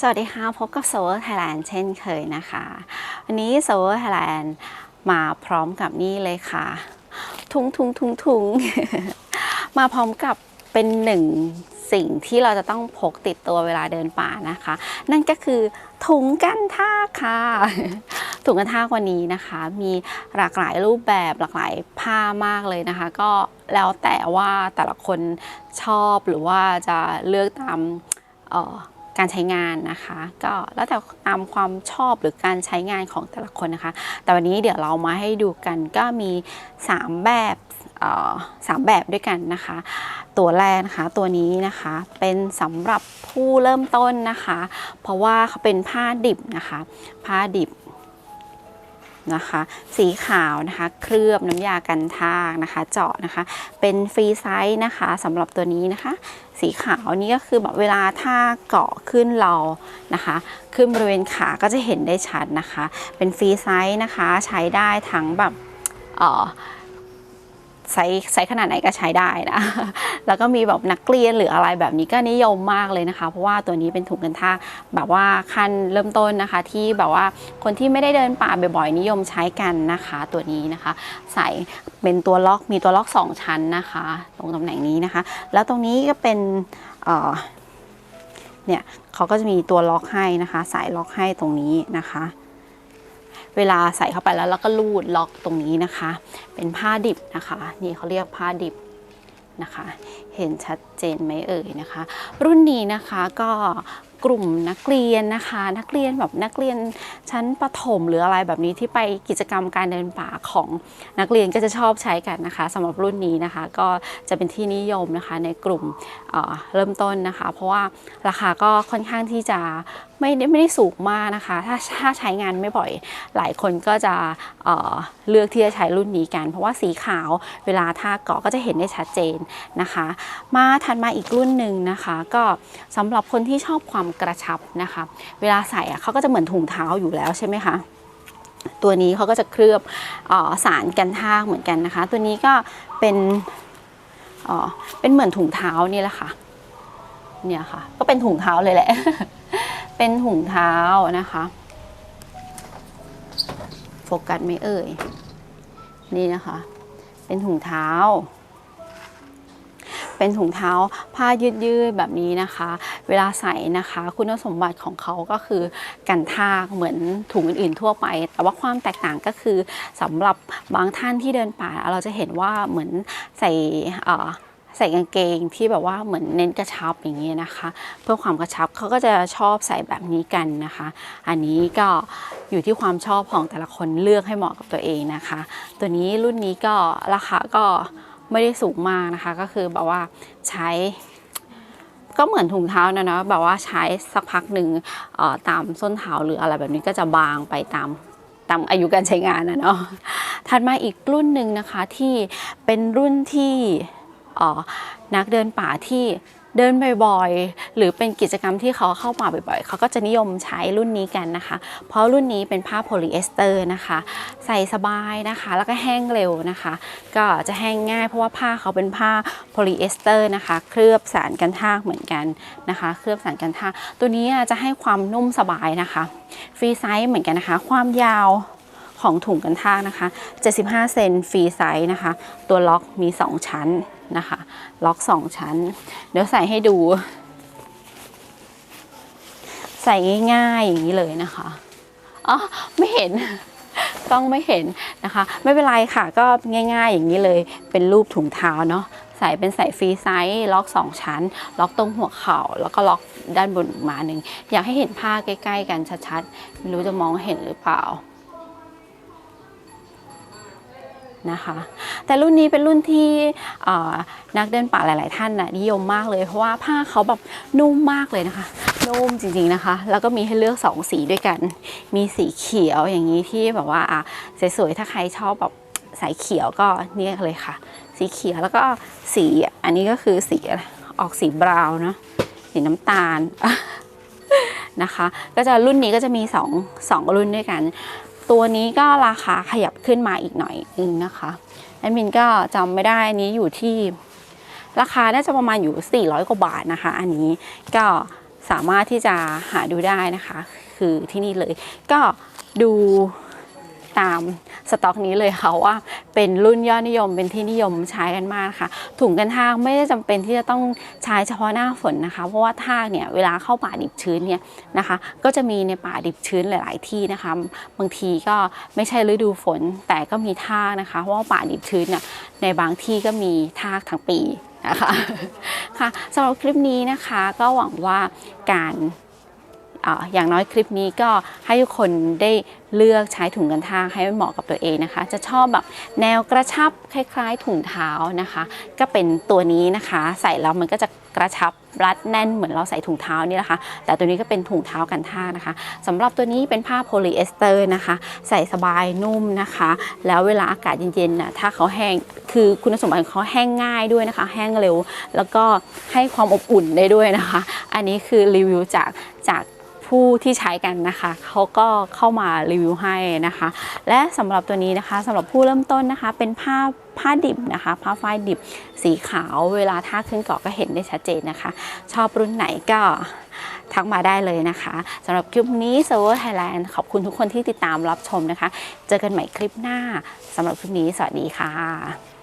สวัสดีค่ะ พบกับ s o v e r Thailand เช่นเคยนะคะ วันนี้ s o v e r Thailand มาพร้อมกับนี่เลยค่ะ ทุงทุงทุงทุงมาพร้อมกับเป็นหนึ่งสิ่งที่เราจะต้องพกติดตัวเวลาเดินป่านะคะ นั่นก็คือถุงกันท่าค่ะ ถุงกันท่าวันนี้นะคะ มีหลากหลายรูปแบบหลากหลายผ้ามากเลยนะคะ ก็แล้วแต่ว่าแต่ละคนชอบหรือว่าจะเลือกตามเอ่อ การใช้งานนะคะ ก็แล้วแต่ตามความชอบหรือการใช้งานของแต่ละคนนะคะ แต่วันนี้เดี๋ยวเรามาให้ดูกันก็มี 3 แบบสามแบบด้วยกันนะคะ ตัวแรกนะคะตัวนี้นะคะเป็นสำหรับผู้เริ่มต้นนะคะ เพราะว่าเขาเป็นผ้าดิบนะคะ ผ้าดิบ นะคะ สีขาวนะคะ เคลือบน้ำยากันทากนะคะ เจาะนะคะ เป็นฟรีไซส์นะคะสำหรับตัวนี้นะคะ สีขาวนี่ก็คือแบบเวลาถ้าเกาะขึ้นเรานะคะ ขึ้นบริเวณขาก็จะเห็นได้ชัดนะคะ เป็นฟรีไซส์นะคะ ใช้ได้ทั้งแบบเอ่อ ไซส์ไซส์ขนาดไหนก็ใช้ได้นะแล้วก็มีแบบนักเรียนหรืออะไรแบบนี้ก็นิยมมากเลยนะคะ เพราะว่าตัวนี้เป็นถุงกันท่าแบบว่าขั้นเริ่มต้นนะคะ ที่แบบว่าคนที่ไม่ได้เดินป่าบ่อยๆ นิยมใช้กันนะคะ ตัวนี้นะคะ ใส่เป็นตัวล็อกมีตัวล็อก 2 ชั้นนะคะ ตรงตำแหน่งนี้นะคะ แล้วตรงนี้ก็เป็นเนี่ยเขาก็จะมีตัวล็อกให้นะคะ สายล็อกให้ตรงนี้นะคะ เวลาใส่เข้าไปแล้วเราก็ลูดล็อกตรงนี้นะคะ เป็นผ้าดิบนะคะ นี่เขาเรียกผ้าดิบนะคะ เห็นชัดเจนไหมเอ่ยนะคะ รุ่นนี้นะคะก็กลุ่มนักเรียนนะคะ นักเรียนแบบนักเรียนชั้นประถมหรืออะไรแบบนี้ที่ไปกิจกรรมการเดินป่าของนักเรียนก็จะชอบใช้กันนะคะสำหรับรุ่นนี้นะคะ ก็จะเป็นที่นิยมนะคะในกลุ่มเเริ่มต้นนะคะ เพราะว่าราคาก็ค่อนข้างที่จะไม่ได้ไม่ได้สูงมากนะคะ ถ้าถ้าใช้งานไม่บ่อยหลายคนก็จะเเลือกที่จะใช้รุ่นนี้กัน เพราะว่าสีขาวเวลาทาเกาะก็จะเห็นได้ชัดเจนนะคะ มาถัดมาอีกรุ่นหนึ่งนะคะ ก็สำหรับคนที่ชอบความกระชับนะคะ เวลาใส่อะเขาก็จะเหมือนถุงเท้าอยู่แล้วใช่ไหมคะตัวนี้เขาก็จะเคลือบออสารกันทากเหมือนกันนะคะ ตัวนี้ก็เป็นเป็นเหมือนถุงเท้านี่แหละค่ะเนี่ยค่ะ ก็เป็นถุงเท้าเลยแหละ เป็นถุงเท้านะคะ โฟกัสไม่เอ่ย นี่นะคะ เป็นถุงเท้า เป็นถุงเท้าผ้ายืดๆแบบนี้นะคะ เวลาใส่นะคะ คุณสมบัติของเขาก็คือกันทากเหมือนถุงอื่นๆทั่วไป แต่ว่าความแตกต่างก็คือสำหรับบางท่านที่เดินป่า เราจะเห็นว่าเหมือนใส่เอ่อใส่กางเกงที่แบบว่าเหมือนเน้นกระชับอย่างนี้ยนะคะ เพื่อความกระชับเขาก็จะชอบใส่แบบนี้กันนะคะ อันนี้ก็อยู่ที่ความชอบของแต่ละคนเลือกให้เหมาะกับตัวเองนะคะ ตัวนี้รุ่นนี้ก็ราคาก็ ไม่ได้สูงมากนะคะ ก็คือแบบว่าใช้ ก็เหมือนถุงเท้านะเนาะแบบว่าใช้สักพักหนึ่งตามส้นเท้าหรืออะไรแบบนี้ก็จะบางไปตามตามอายุการใช้งานนะเนาะถัดมาอีกรุ่นหนึ่งนะคะที่เป็นรุ่นที่นักเดินป่าที่ เดินบ่อยๆ หรือเป็นกิจกรรมที่เขาเข้าป่าบ่อยๆ เขาก็จะนิยมใช้รุ่นนี้กันนะคะ เพราะรุ่นนี้เป็นผ้าโพลีเอสเตอร์นะคะ ใส่สบายนะคะ แล้วก็แห้งเร็วนะคะ ก็จะแห้งง่ายเพราะว่าผ้าเขาเป็นผ้าโพลีเอสเตอร์นะคะ เคลือบสารกันทากเหมือนกันนะคะ เคลือบสารกันทากตัวนี้จะให้ความนุ่มสบายนะคะ ฟรีไซส์เหมือนกันนะคะ ความยาว ของถุงกันทากนะคะ 75 เซนฟรีไซส์นะคะ ตัวล็อกมี 2 ชั้นนะคะ ล็อก 2 ชั้น เดี๋ยวใส่ให้ดู ใส่ง่ายๆอย่างนี้เลยนะคะอ๋อไม่เห็นกล้องไม่เห็นนะคะ ไม่เป็นไรค่ะก็ง่าย ๆ อย่างนี้เลยเป็นรูปถุงเท้าเนาะใส่เป็นใส่ฟรีไซส์ล็อก 2 ชั้น ล็อกตรงหัวเข่า แล้วก็ล็อกด้านบนอีกมาหนึ่งอยากให้เห็นผ้าใกล้ ๆ กันชัดๆไม่รู้จะมองเห็นหรือเปล่า นะคะ แต่รุ่นนี้เป็นรุ่นที่นักเดินป่าหลาย ๆ ท่านน่ะนิยมมากเลย เพราะว่าผ้าเขาแบบนุ่มมากเลยนะคะ นุ่มจริง ๆ นะคะ แล้วก็มีให้เลือก 2 สีด้วยกัน มีสีเขียวอย่างนี้ที่แบบว่าสวย ๆ ถ้าใครชอบแบบสายเขียวก็เนี่ยเลยค่ะ สีเขียวแล้วก็สีอันนี้ก็คือสีออกสีบราวน์เนอะสีน้ำตาลนะคะ ก็จะรุ่นนี้ก็จะมี2 2รุ่นด้วยกัน ตัวนี้ก็ราคาขยับขึ้นมาอีกหน่อยนึงนะคะแอดมินก็จำไม่ได้อันนี้อยู่ที่ ราคาน่าจะประมาณอยู่ 400 กว่าบาทนะคะ อันนี้ก็สามารถที่จะหาดูได้นะคะ คือที่นี่เลย ก็ดู ตามสต็อกนี้เลยค่ะว่าเป็นรุ่นยอดนิยมเป็นที่นิยมใช้กันมากค่ะ ถุงกันทากไม่ได้จำเป็นที่จะต้องใช้เฉพาะหน้าฝนนะคะ เพราะว่าทากเนี่ยเวลาเข้าป่าดิบชื้นเนี่ยนะคะ ก็จะมีในป่าดิบชื้นหลาย ๆ ที่นะคะ บางทีก็ไม่ใช่ฤดูฝนแต่ก็มีทากนะคะ เพราะว่าป่าดิบชื้นเนี่ยในบางที่ก็มีทากทั้งปีนะคะค่ะสำหรับคลิปนี้นะคะก็หวังว่าการ อย่างน้อยคลิปนี้ก็ให้ทุกคนได้เลือกใช้ถุงกันทากให้มันเหมาะกับตัวเองนะคะ จะชอบแบบแนวกระชับคล้ายๆถุงเท้านะคะ ก็เป็นตัวนี้นะคะ ใส่แล้วมันก็จะกระชับรัดแน่นเหมือนเราใส่ถุงเท้านี่แหละค่ะแต่ตัวนี้ก็เป็นถุงเท้ากันท่านะคะสำหรับตัวนี้เป็นผ้าโพลีเอสเตอร์นะคะ ใส่สบายนุ่มนะคะ แล้วเวลาอากาศเย็นๆน่ะถ้าเขาแห้งคือคุณสมบัติของเขาแห้งง่ายด้วยนะคะ แห้งเร็ว แล้วก็ให้ความอบอุ่นได้ด้วยนะคะ อันนี้คือรีวิวจากจาก ผู้ที่ใช้กันนะคะเขาก็เข้ามารีวิวให้นะคะ และสำหรับตัวนี้นะคะสำหรับผู้เริ่มต้นนะคะ เป็นผ้าผ้าดิบนะคะ ผ้าฝ้ายดิบสีขาวเวลาท่าขึ้นเกาะก็เห็นได้ชัดเจนนะคะ ชอบรุ่นไหนก็ทักมาได้เลยนะคะสำหรับคลิปนี้ Server Thailand ขอบคุณทุกคนที่ติดตามรับชมนะคะ เจอกันใหม่คลิปหน้าสำหรับคลิปนี้สวัสดีค่ะ